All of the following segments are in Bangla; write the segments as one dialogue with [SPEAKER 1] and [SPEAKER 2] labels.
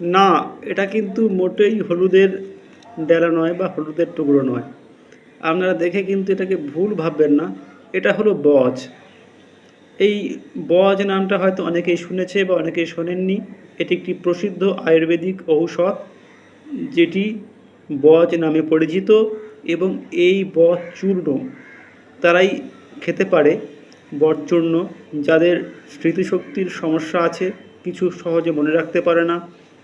[SPEAKER 1] না, এটা কিন্তু মোটেই হলুদের ডেলা নয় বা হলুদের টুকরো নয়। আপনারা দেখে কিন্তু এটাকে ভুল ভাববেন না, এটা হলো বজ। এই বজ নামটা হয়তো অনেকেই শুনেছে বা অনেকেই শোনেননি। এটি একটি প্রসিদ্ধ আয়ুর্বেদিক ঔষধ, যেটি বজ নামে পরিচিত এবং এই বজ চূর্ণ তারাই খেতে পারে। বজ চূর্ণ, যাদের স্মৃতিশক্তির সমস্যা আছে, কিছু সহজে মনে রাখতে পারে না।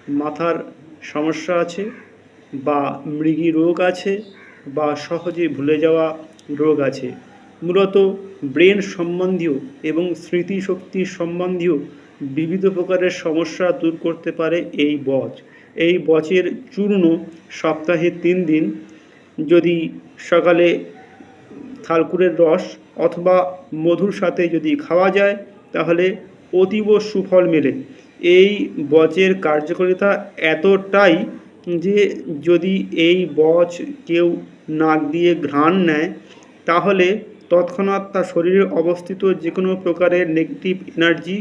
[SPEAKER 1] মাথার সমস্যা আছে বা মৃগী রোগ আছে বা সহজে ভুলে যাওয়া রোগ আছে। মূলত ব্রেন সম্বন্ধীয় এবং স্মৃতিশক্তি সম্বন্ধীয় বিবিধ প্রকারের সমস্যা দূর করতে পারে এই বচ। এই বচের চূর্ণ সপ্তাহে তিন দিন। যদি সকালে থালকুরের রস অথবা মধুর সাথে যদি খাওয়া যায়, তাহলে অতীব সুফল মেলে। এই বচের কার্যকারিতা এতটাই যে যদি এই বচ কেউ নাক দিয়ে ঘ্রাণ নেয়, তাহলে তৎক্ষণাৎ তার শরীরে অবস্থিত যে কোনো প্রকারের নেগেটিভ এনার্জি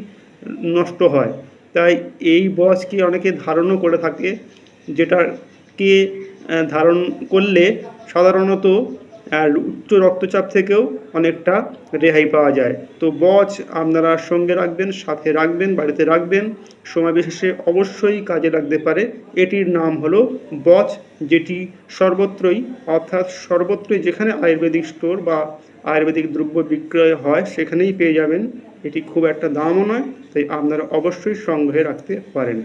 [SPEAKER 1] নষ্ট হয়। তাই এই বচকে অনেকে ধারণও করে থাকে, যেটাকে ধারণ করলে সাধারণত উচ্চ রক্তচাপ থেকেও অনেকটা রেহাই পাওয়া যায়। তো বচ আপনারা সঙ্গে রাখবেন, সাথে রাখবেন, বাড়িতে রাখবেন। সময় বিশেষে অবশ্যই কাজে লাগতে পারে। এটির নাম হলো বচ, যেটি সর্বত্রই, অর্থাৎ সর্বত্রই যেখানে আয়ুর্বেদিক স্টোর বা আয়ুর্বেদিক দ্রব্য বিক্রয় হয়, সেখানেই পেয়ে যাবেন। এটি খুব একটা দামও নয়, তাই আপনারা অবশ্যই সংগ্রহে রাখতে পারেন।